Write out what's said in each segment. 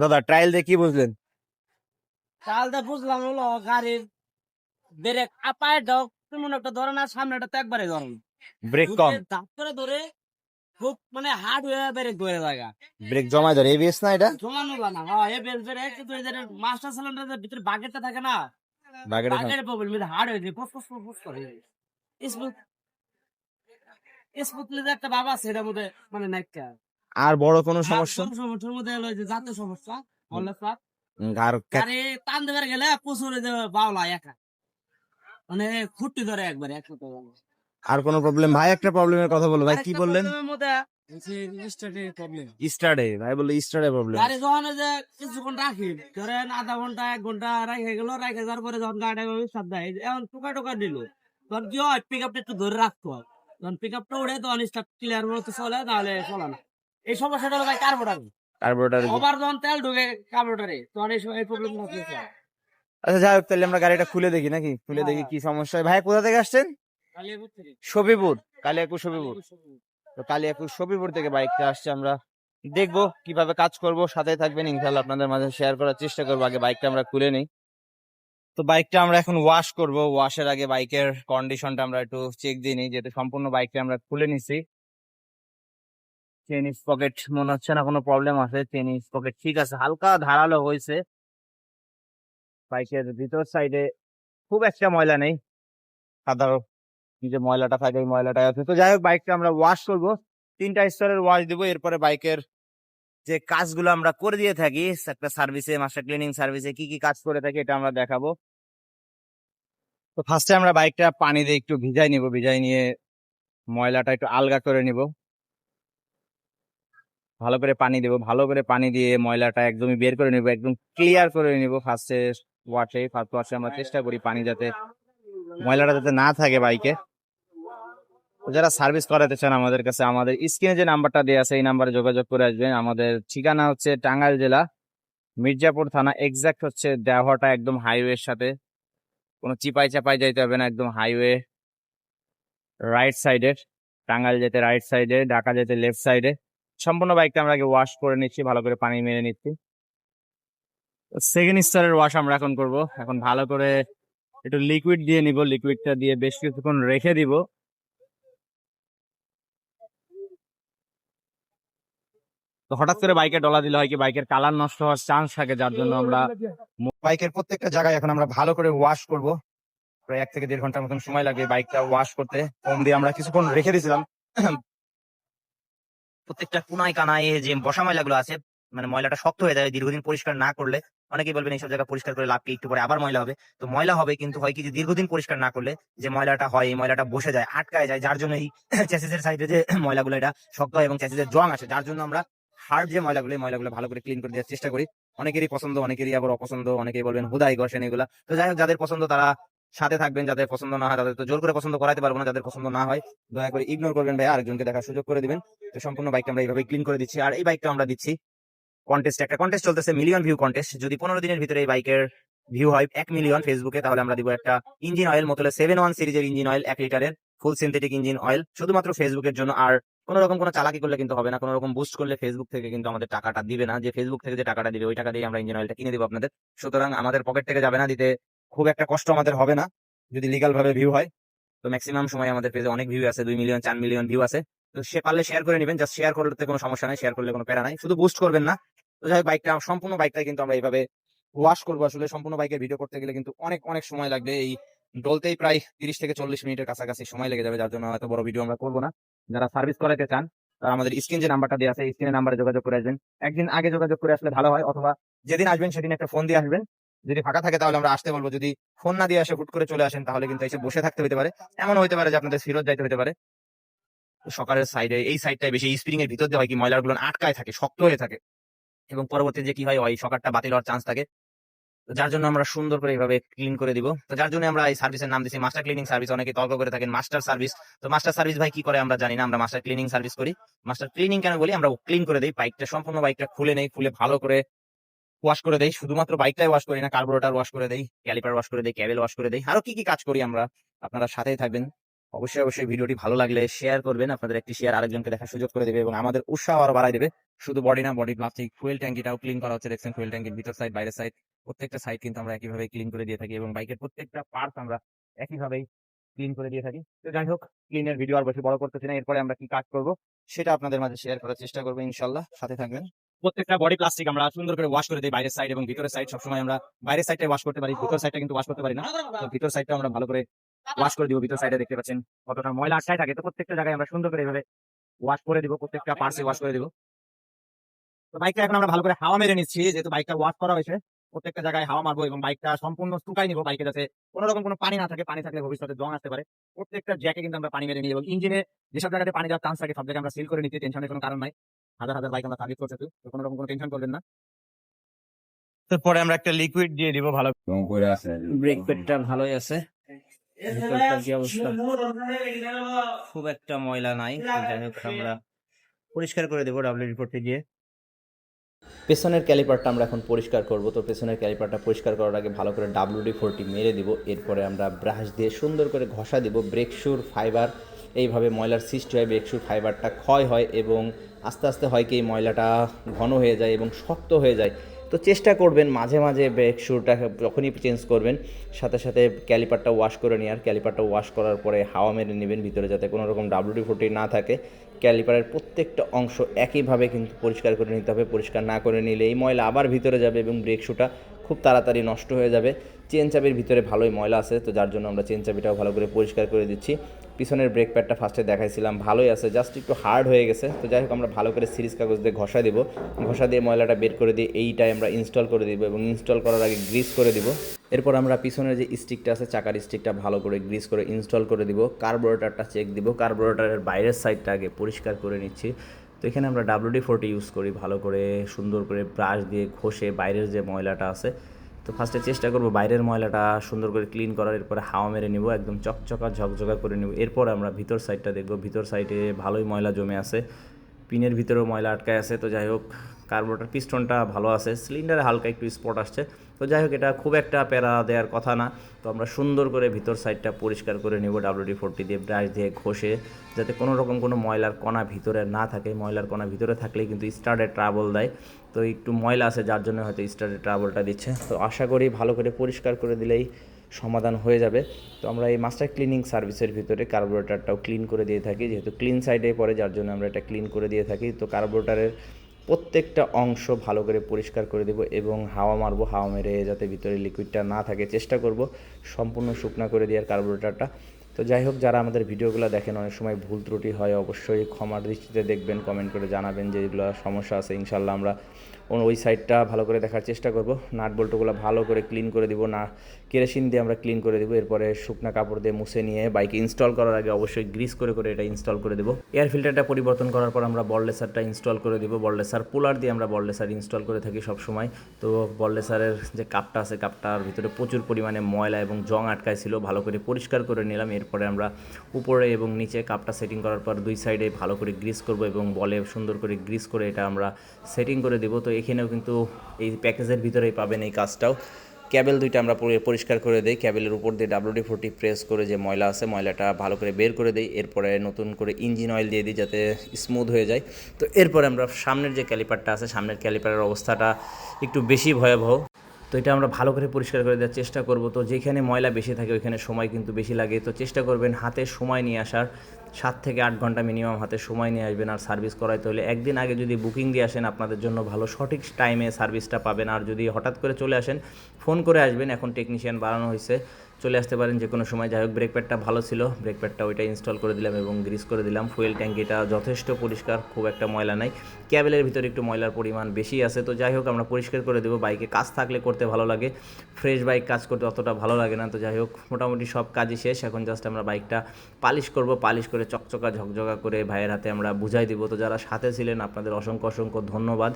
দাদা ট্রায়াল দিয়ে কি বুঝলেন? তাহলে বুঝলাম হলো গাড়ির ব্রেক আপায় দাও তেমন একটা ধরে না সামনেটা তো একবারে ধরেন ব্রেক কম। ধরে খুব মানে হার্ড হয়ে ব্রেক ধরে লাগা ব্রেক জমায় ধরে এবিএস না এটা? জমানো না। হ্যাঁ এ বেল ব্রেক কিন্তু এই মাস্টার সিলিন্ডারের ভিতরে বাগেটটা থাকে না প্রবলেম এটা হার্ড হয়ে যায় ফুস ফুস ফুস ফুস করে। স্মুথ স্মুথলি একটা বাবা আছে এটার মধ্যে মানে নাইকা আর বড় কোনো সমস্যা? সমস্যার মধ্যে হলো যে জাতীয় সমস্যা হলে স্যার। আর আরে টান দেবার গেলে প্রচুর বাউলা একা। মানে খুঁটি ধরে একবারে এক আর কোনো প্রবলেম ভাই একটা প্রবলেমের কথা বলো ভাই কি বললেন? স্টার্টে ভাই স্টার্টে প্রবলেম যখন যে কিছুক্ষণ রাখি ধরেন আধা ঘণ্টা এক ঘণ্টা রাখে গেল রাখে যাওয়ার পরে যখন গাড়ি সব দেয় এই যে এখন টুকা টুকা দিল। তখন কি হয়? পিক আপটা একটু ধরে রাখতে হয়। যখন পিক আপটা উঠে তখন স্টার্ট ক্লিয়ার মতো চলে তাহলে চলে না। এই সমস্যাটা হলো ভাই কার্বোটার কার্বোরেটর ওভার যখন তেল ঢুকে তখন এই সময় এই প্রবলেম হচ্ছে। আচ্ছা যাই হোক তাহলে আমরা গাড়িটা খুলে দেখি নাকি? খুলে দেখি কি সমস্যা হয়। ভাই কোথা থেকে আসছেন? সবিপুর কালিয়াকুর সবিপুর তো কালিয়াকুর সবিপুর থেকে বাইকটা আসছে আমরা। দেখব কীভাবে কাজ করব। সাথে থাকবেন। ইনশাল্লাহ আপনাদের মাঝে শেয়ার করার চেষ্টা করব। আগে বাইকটা আমরা খুলে নেই। তো বাইকটা আমরা এখন ওয়াশ করব। ওয়াশের আগে বাইকের কন্ডিশনটা আমরা একটু চেক দিয়ে নিই। যেহেতু সম্পূর্ণ বাইকটা আমরা খুলে নিছি। চেন পকেট মনে হচ্ছে না কোনো প্রবলেম আছে চেন পকেট ঠিক আছে, হালকা ধারালো হয়েছে। বাইকের ভিতর সাইডে খুব একটা ময়লা নেই সাধারণ যে ময়লাটা থাকে ওই ময়লাটা আছে। তো যাই হোক বাইকটা আমরা ওয়াশ করব, তিনটা স্তরের ওয়াশ দিব, এরপরে বাইকের যে কাজগুলো আমরা করে দিয়ে থাকি, একটা সার্ভিসে মাস্টার ক্লিনিং সার্ভিসে কি কি কাজ করে থাকি, এটা আমরা দেখাবো। তো ফার্স্টে আমরা বাইকটা পানি দিয়ে একটু ভিজাই নিব, ভিজাই নিয়ে ময়লাটা একটু আলগা করে নিব। ভালো করে পানি দেবো, ভালো করে পানি দিয়ে ময়লাটা একদমই বের করে নিব, একদম ক্লিয়ার করে নিব ফার্স্টে ওয়াশে ফার্স্ট ওয়াশে আমরা চেষ্টা করি পানি যাতে ময়লাটা যাতে না থাকে বাইকে। যারা সার্ভিস করাতে চান আমাদের কাছে, আমাদের স্ক্রিনে যে নাম্বারটা দেওয়া আছে, এই নাম্বারে যোগাযোগ করে আসবেন। আমাদের ঠিকানা হচ্ছে টাঙ্গাইল জেলা, মির্জাপুর থানা এক্সাক্ট হচ্ছে দেওয়াটা একদম হাইওয়ের সাথে। কোনো চিপাই চাপাই যাইতে হবে না, একদম হাইওয়ে রাইট সাইডের টাঙ্গাইল যেতে রাইট সাইডে ঢাকা যেতে লেফট সাইডে সম্পূর্ণ বাইকটা আমরা আগে ওয়াশ করে নিচ্ছি, ভালো করে পানি মেরে নিচ্ছি। সেকেন্ড স্তরের ওয়াশ আমরা এখন করব। এখন ভালো করে একটু লিকুইড দিয়ে নিব লিকুইডটা দিয়ে বেশ কিছুক্ষণ রেখে দিব। তো হঠাৎ করে বাইকে ডলা দিলে হয় কি বাইকের কালার নষ্ট হওয়ার চান্স থাকে, যার জন্য আমরা বাইকের প্রত্যেকটা জায়গায় এখন আমরা ভালো করে ওয়াশ করব। প্রায় এক থেকে দেড় ঘণ্টার মতন সময় লাগে বাইকটা ওয়াশ করতে। ফোম দিয়ে আমরা কিছুক্ষণ রেখে দিয়েছিলাম। প্রত্যেকটা কোনায় কানায় যে বসা ময়লাগুলো আছে মানে ময়লাটা শক্ত হয়ে যায়, দীর্ঘদিন পরিষ্কার না করলে, অনেকেই বলবেন এইসব জায়গা পরিষ্কার করে লাভ কি? একটু পরে আবার ময়লা হবে। তো ময়লা হবে কিন্তু হয় কি যে দীর্ঘদিন পরিষ্কার না করলে যে ময়লাটা হয়, এই ময়লাটা বসে যায়, আটকায় যায়। যার জন্য এই চ্যাসিসের সাইডে যে ময়লাগুলো এটা শক্ত হয় এবং চ্যাসিসের জং আসে, যার জন্য আমরা হার্ড যে ময়লাগুলো, এই ময়লাগুলো ভালো করে ক্লিন করে দেওয়ার চেষ্টা করি। অনেকেরই পছন্দ, অনেকেরই আবার অপছন্দ, অনেকেই বলবেন, হুদাই ঘষেন এগুলা। তো যাই হোক, যাদের পছন্দ তারা সাথে থাকবেন যাদের পছন্দ না হয়, তাদের তো জোর করে পছন্দ করাতে পারব না, যাদের পছন্দ না হয়, দয়া করে ইগনোর করবেন ভাই, আরেকজনকে দেখার সুযোগ করে দিবেন। তো সম্পূর্ণ বাইকটা আমরা এইভাবে ক্লিন করে দিচ্ছি। আর এই বাইকটা আমরা দিচ্ছি কন্টেস্ট একটা কন্টেস্ট চলতেছে মিলিয়ন ভিউ কন্টেস্ট যদি পনেরো দিনের ভিতরে এই বাইকের ভিউ হয়, এক মিলিয়ন ফেসবুকে তাহলে আমরা দিব একটা engine oil Motul seven one সিরিজের ইঞ্জিন অয়েল এক লিটারের ফুল সিনথেটিক ইঞ্জিন অয়েল শুধুমাত্র ফেসবুকের জন্য, আর কোনো রকম কোনো চালাকি করলে কিন্তু হবে না কোনো রকম বুস্ট করলে ফেসবুক থেকে কিন্তু আমাদের টাকাটা দিবে না। যে ফেসবুক থেকে যে টাকাটা দিবে, ওই টাকা দিয়ে আমরা ইঞ্জিন অয়েলটা কিনে দিব আপনাদের। সুতরাং আমাদের পকেট থেকে যাবে না দিতে। খুব একটা কষ্ট আমাদের হবে না, যদি লিগাল ভাবে ভিউ হয়। তো ম্যাক্সিমাম সময় আমাদের পেজে অনেক ভিউ আছে, দুই মিলিয়ন চার মিলিয়ন ভিউ আছে। তো সে পারলে শেয়ার করে নেবেন জাস্ট শেয়ার করতে কোনো সমস্যা নাই শেয়ার করলে কোনো প্যারা নাই, শুধু বুস্ট করবেন না। তো যাই বাইকটা সম্পূর্ণ বাইকটা কিন্তু আমরা এইভাবে ওয়াশ করব আসলে, সম্পূর্ণ বাইকের ভিডিও করতে গেলে কিন্তু অনেক অনেক সময় লাগবে। এই ডলতেই প্রায় তিরিশ থেকে চল্লিশ মিনিটের কাছাকাছি সময় লেগে যাবে, যার জন্য এত বড় ভিডিও আমরা করব না। যারা সার্ভিস করাতে চান, তারা আমাদের স্ক্রিন যে নাম্বারটা দেওয়া আছে স্ক্রিনের নাম্বারে যোগাযোগ করে আসবেন। একদিন আগে যোগাযোগ করে আসলে ভালো হয়, অথবা যেদিন আসবেন, সেদিন একটা ফোন দিয়ে আসবেন। যদি ফাঁকা থাকে তাহলে আমরা আসতে বলব। যদি ফোন না দিয়ে আসে, হুট করে চলে আসেন, তাহলে কিন্তু এসে বসে থাকতে হতে পারে। এমন হতে পারে যে আপনাদের ফিরত যাইতে হতে পারে। সকালের সাইডে এই সাইডটাই বেশি স্প্রিং এর ভিতর দিয়ে হয় কি, ময়লাগুলো আটকায় থাকে, শক্ত হয়ে থাকে। এবং পরবর্তী যে কি হয়, ওই সকারটা বাতিল হওয়ার চান্স থাকে। যার জন্য আমরা সুন্দর করে এইভাবে ক্লিন করে দিব। তো যার জন্য আমরা এই সার্ভিসের নাম দিচ্ছি মাস্টার ক্লিনিং সার্ভিস অনেকে তর্ক করে থাকেন মাস্টার সার্ভিস তো মাস্টার সার্ভিস ভাই কি করে আমরা জানি না, আমরা মাস্টার ক্লিনিং সার্ভিস করি। মাস্টার ক্লিনিং কেন বলি, আমরা ক্লিন করে দিই। বাইকটা সম্পূর্ণ বাইকটা খুলে নেই, খুলে ভালো করে ওয়াশ করে দেই। শুধুমাত্র বাইকটাই ওয়াশ করি না কার্বোরেটার ওয়াশ করে দেই ক্যালিপার ওয়াশ করে দেই ক্যাবেল ওয়াশ করে দেই, আরও কি কি কাজ করি আমরা, আপনারা সাথেই থাকবেন। অবশ্যই অবশ্যই ভিডিওটি ভালো লাগলে শেয়ার করবেন, আপনাদের একটি শেয়ার আরেকজনকে দেখার সুযোগ করে দেবে এবং আমাদের উৎসাহ আরও বাড়াই দেবে। শুধু বডি না বডি প্লাস্টিক ফুয়েল ট্যাঙ্কিটাও ক্লিন করা হচ্ছে, দেখছেন ফুয়েল ট্যাঙ্কির ভিতর সাইড বাইরের সাইড প্রত্যেকটা সাইড কিন্তু আমরা একইভাবে ক্লিন করে দিয়ে থাকি এবং বাইকের প্রত্যেকটা পার্টস আমরা একইভাবেই ক্লিন করে দিয়ে থাকি। তো যাই হোক ক্লিনের ভিডিও আর বেশি বড় করতেছি না, এরপরে আমরা কি কাজ করব, সেটা আপনাদের মাঝে শেয়ার করার চেষ্টা করব, ইনশাল্লাহ। সাথে থাকবেন। প্রত্যেকটা বডি প্লাস্টিক আমরা সুন্দর করে ওয়াশ করে দিই বাইরের সাইড এবং ভিতরের সাইড সবসময় আমরা বাইরের সাইডটা ওয়াশ করতে পারি, ভিতর সাইডটা কিন্তু ওয়াশ করতে পারি না। তো ভিতর সাইডটা আমরা ভালো করে ওয়াশ করে দিব, ভিতর সাইডে দেখতে পাচ্ছেন কতটা ময়লা আটকায় থাকে। তো প্রত্যেকটা জায়গায় আমরা সুন্দর করে এভাবে ওয়াশ করে দিব, প্রত্যেকটা পার্সে ওয়াশ করে দিব। তো বাইকটা এখন আমরা ভালো করে হাওয়া মেরে নিচ্ছি, যেহেতু বাইকটা ওয়াশ করা হয়েছে। প্রত্যেকটা জায়গায় হাওয়া মারবো এবং বাইকটা সম্পূর্ণ শুকাই নিবো বাইকে যাতে কোনো রকম কোনো পানি না থাকে, পানি থাকলে ভবিষ্যতে জং আসতে পারে। প্রত্যেকটা জ্যাকে কিন্তু আমরা পানি মেরে নিই এবং ইঞ্জিনে যেসব জায়গাতে পানি যাওয়ার চান্স থাকে, সব জায়গায় আমরা সিল করে নিতে টেনশনের কোনো কারণ নাই। হাজার হাজার বাইক আমরা সার্ভিস করতে তো কোনো রকম কোনো টেনশন করবেন না। তারপরে আমরা একটা লিকুইড দিয়ে দিব ভালো। ব্রেক প্যাডটা ভালোই আছে। কি অবস্থা? খুব একটা ময়লা নাই যাই হোক আমরা পরিষ্কার করে দেবো ডাব্লিউ রিপোর্টে দিয়ে। পেছনের ক্যালিপারটা আমরা এখন পরিষ্কার করব তো পেছনের ক্যালিপারটা পরিষ্কার করার আগে ভালো করে ডাব্লিউডি ফোরটি মেরে দিব। এরপরে আমরা ব্রাশ দিয়ে সুন্দর করে ঘষা দিব ব্রেকশুর ফাইবার এইভাবে ময়লার সৃষ্টি হয় ব্রেকশুর ফাইবারটা ক্ষয় হয় এবং আস্তে আস্তে হয় কি, এই ময়লাটা ঘন হয়ে যায় এবং শক্ত হয়ে যায়। তো চেষ্টা করবেন মাঝে মাঝে ব্রেক যখনই চেঞ্জ করবেন, সাথে সাথে ক্যালিপারটা ওয়াশ করে নিয়ে, আর ক্যালিপারটা ওয়াশ করার পরে হাওয়া মেরে নেবেন ভিতরে যাতে কোনো রকম ডাব্লিউডি ফোর্টি না থাকে। ক্যালিপারের প্রত্যেকটা অংশ একইভাবে কিন্তু পরিষ্কার করে নিতে হবে, পরিষ্কার না করে নিলে এই ময়লা আবার ভিতরে যাবে এবং ব্রেক শুটা খুব তাড়াতাড়ি নষ্ট হয়ে যাবে। চেন চাবির ভিতরে ভালোই ময়লা আছে, তো যার জন্য আমরা চেন চাবিটাও ভালো করে পরিষ্কার করে দিচ্ছি। পিছনের ব্রেক প্যাডটা ফার্স্টে দেখাইছিলাম, ভালোই আছে জাস্ট একটু হার্ড হয়ে গেছে, তো যাই হোক আমরা ভালো করে সিরিজ কাগজ দিয়ে ঘষা দিব, ঘষা দিয়ে ময়লাটা বের করে দিয়ে এইটাই আমরা ইনস্টল করে দিব এবং ইনস্টল করার আগে গ্রিস করে দিব। এরপর আমরা পিছনের যে স্টিকটা আছে, চাকার স্টিকটা ভালো করে গ্রিস করে ইনস্টল করে দিব কার্বোরেটারটা চেক দিব কার্বোরেটারের বাইরের সাইডটা আগে পরিষ্কার করে নিচ্ছি। তো এখানে আমরা ডাব্লিউডি ফোরটি ইউজ করি, ভালো করে সুন্দর করে ব্রাশ দিয়ে ঘষে বাইরের যে ময়লাটা আছে তো ফার্স্টে চেষ্টা করব বাইরের ময়লাটা সুন্দর করে ক্লিন করার, এরপরে হাওয়া মেরে নিব, একদম চকচকা ঝকঝকা করে নিব। এরপর আমরা ভিতর সাইডটা দেখব। ভিতর সাইডে ভালোই ময়লা জমে আছে। পিনের ভিতরেও ময়লা আটকায় আছে। তো যাই হোক কার্বোটার পিস্টনটা ভালো আছে। সিলিন্ডারে হালকা একটু স্পট আসছে। তো যাই হোক, এটা খুব একটা প্যারা দেওয়ার কথা না। তো আমরা সুন্দর করে ভিতর সাইডটা পরিষ্কার করে নেব ডাব্লিউডি ফোরটি দিয়ে ব্রাশ দিয়ে ঘষে, যাতে কোনো রকম কোনো ময়লার কণা ভিতরে না থাকে। ময়লার কণা ভিতরে থাকলেই কিন্তু স্টার্টে ট্রাবল দেয়। তো একটু ময়লা আছে, যার জন্য হয়তো স্টার্টে ট্রাবলটা দিচ্ছে। তো আশা করি ভালো করে পরিষ্কার করে দিলেই সমাধান হয়ে যাবে। তো আমরা এই মাস্টার ক্লিনিং সার্ভিসের ভিতরে কার্বোরেটারটাও ক্লিন করে দিয়ে থাকি। যেহেতু ক্লিন সাইডে পড়ে, যার জন্য আমরা এটা ক্লিন করে দিয়ে থাকি। তো কার্বোরেটারের প্রত্যেকটা অংশ ভালো করে পরিষ্কার করে দেব এবং হাওয়া মারবো, হাওয়া মেরে যাতে ভিতরে লিকুইডটা না থাকে। চেষ্টা করব সম্পূর্ণ শুকনা করে দেওয়ার কার্বোরেটারটা তো যাই হোক, যারা আমাদের ভিডিওগুলো দেখেন, অনেক সময় ভুল ত্রুটি হয়, অবশ্যই ক্ষমার দৃষ্টিতে দেখবেন কমেন্ট করে জানাবেন যে এগুলো সমস্যা আছে। ইনশাল্লাহ আমরা ওই সাইডটা ভালো করে দেখার চেষ্টা করব। নাট বল্টুগুলো ভালো করে ক্লিন করে দিব, না কেরোসিন দিয়ে আমরা ক্লিন করে দেবো, এরপরে শুকনা কাপড় দিয়ে মুছে নিয়ে বাইকে ইনস্টল করার আগে অবশ্যই গ্রিস করে করে এটা ইনস্টল করে দেবো। এয়ার ফিল্টারটা পরিবর্তন করার পর আমরা বললেসারটা ইনস্টল করে দেবো। বললেসার পুলার দিয়ে আমরা বললেসার ইনস্টল করে থাকি সব সময় তো বললেসারের যে কাপটা আছে, কাপটার ভিতরে প্রচুর পরিমাণে ময়লা এবং জং আটকায় ছিল ভালো করে পরিষ্কার করে নিলাম। এরপরে আমরা উপরে এবং নিচে কাপটা সেটিং করার পর দুই সাইডে ভালো করে গ্রিস করব এবং বলে সুন্দর করে গ্রিস করে এটা আমরা সেটিং করে দেবো। তো এখানেও কিন্তু এই প্যাকেজের ভিতরেই পাবেন এই কাজটাও। ক্যাবেল দুইটা আমরা পরিষ্কার করে দিই। ক্যাবেলের উপর দিয়ে ডাব্লিউডি ফোরটি প্রেস করে যে ময়লা আছে, ময়লাটা ভালো করে বের করে দিই। এরপরে নতুন করে ইঞ্জিন অয়েল দিয়ে দিই যাতে স্মুথ হয়ে যায়। তো এরপরে আমরা সামনের যে ক্যালিপারটা আছে, সামনের ক্যালিপারের অবস্থাটা একটু বেশি ভয়াবহ। তো এটা আমরা ভালো করে পরিষ্কার করে দেওয়ার চেষ্টা করব। তো যেখানে ময়লা বেশি থাকে, ওইখানে সময় কিন্তু বেশি লাগে। তো চেষ্টা করবেন হাতে সময় নিয়ে আসার। সাত থেকে আট ঘণ্টা মিনিমাম হাতে সময় নিয়ে আসবেন আর সার্ভিস করাইতে হলে একদিন আগে যদি বুকিং দিয়ে আসেন, আপনাদের জন্য ভালো সঠিক টাইমে সার্ভিসটা পাবেন। আর যদি হঠাৎ করে চলে আসেন ফোন করে আসবেন। এখন টেকনিশিয়ান বাড়ানো হয়েছে চলে আসতে পারেন যে কোনো সময়। যাই হোক ব্রেক প্যাডটা ভালো ছিল। ব্রেক প্যাডটা ওইটা ইনস্টল করে দিলাম এবং গ্রিস করে দিলাম। ফুয়েল ট্যাঙ্কিটা যথেষ্ট পরিষ্কার, খুব একটা ময়লা নাই। ক্যাবেলের ভিতরে একটু ময়লার পরিমাণ বেশি আছে। তো যাই হোক, আমরা পরিষ্কার করে দেবো। বাইকে কাজ থাকলে করতে ভালো লাগে। ফ্রেশ বাইক কাজ করতে অতটা ভালো লাগে না। তো যাই হোক, মোটামুটি সব কাজই শেষ। এখন জাস্ট আমরা বাইকটা পালিশ করব। পালিশ করে চকচকা ঝকঝকা করে ভাইয়ের হাতে আমরা বুঝাই দিব। তো যারা সাথে ছিলেন আপনাদের অসংখ্য অসংখ্য ধন্যবাদ।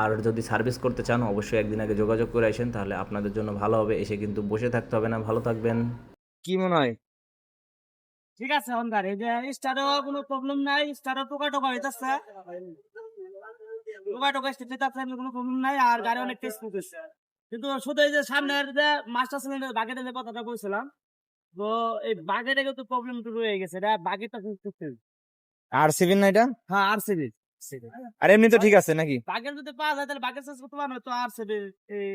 আর যদি সার্ভিস করতে চান অবশ্যই একদিন আগে যোগাযোগ করে আসেন তাহলে আপনাদের জন্য ভালো হবে। এসে কিন্তু বসে থাকতে হবে না। ভালো থাকবেন। কি মনে হয়? ঠিক আছে অন্ধার এই যে স্টারও কোনো প্রবলেম নাই স্টারও টোকা টোকা হইতাছে। টোকা টোকা স্টেট আছে কোনো প্রবলেম নাই আর গাড়ি অনেক টেস্ট হচ্ছে কিন্তু শুধু এই যে সামনের যে মাস্টার সিলিন্ডার বাকেটে যে কথাটা বলছিলাম তো এই বাগের কিন্তু প্রবলেম তো রয়ে গেছে। এটা বাগেরটা কিন্তু আর সেভেন না এটা? হ্যাঁ আর সেভেন আর এমনি তো ঠিক আছে নাকি? বাগের যদি পাওয়া যায় তাহলে করতে পারবে তো আর সেভেন এই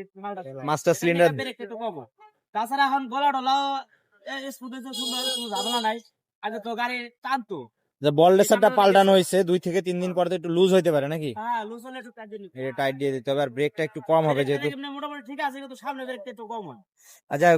মাস্টার সিলিন্ডার একটু কম তাছাড়া এখন গলা টলা স্মুথ হয়েছে সুন্দর ঝামেলা নাই আগে তো গাড়ি টানতো। যে বল রেসারটা পাল্টানো হয়েছে দুই থেকে তিন দিন পরে তো একটু লুজ হইতে পারে নাকি? হ্যাঁ লুজ হলে একটু নিতে এটা টাইট দিয়ে দিতে হবে আর ব্রেকটা একটু কম হবে যেহেতু। মোটামুটি ঠিক আছে কিন্তু সামনে ব্রেকটা একটু কম হয়। আচ্ছা